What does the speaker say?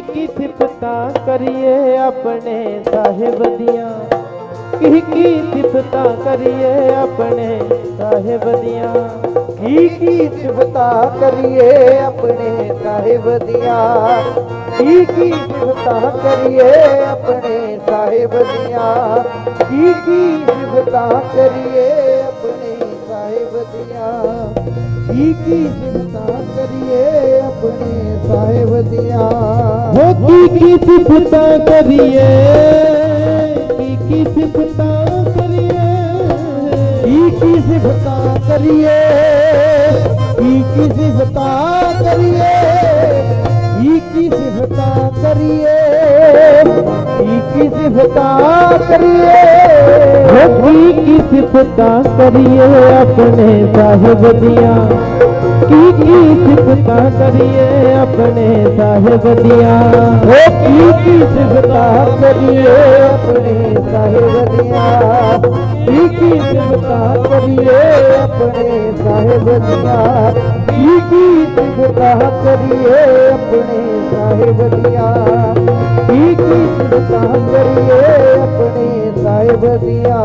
की सिफता करिए अपने साहेब दिया। की सिफता करिए अपने साहेब दिया। की की सिफता करिए अपने साहेब दिया। की की सिफता करिए अपने साहेब दिया। की की सिफता करिए अपने साहेब दिया। की की सिफता करिए अपने साहेब दिया। ਹੋ ਕੀ ਕੀ ਸਿਫਤਾਂ ਕਰੀਏ? ਕੀ ਕੀ ਸਿਫਤਾਂ ਕਰੀਏ? ਕੀ ਕੀ ਸਿਫਤਾਂ ਕਰੀਏ? ਕੀ ਕੀ ਸਿਫਤਾਂ ਕਰੀਏ? ਕੀ ਕੀ ਸਿਫਤਾਂ ਕਰੀਏ? ਕੀ ਕੀ ਸਿਫਤਾਂ ਕਰੀਏ? रबी की सिफता करिए अपने साहिब दिया की सिफता करिए अपने साहिब दिया की सिफता करिए अपने साहिब की की करिए अपने साहिब दिया की की करिए अपने साहिब दिया ਦੀਆਂ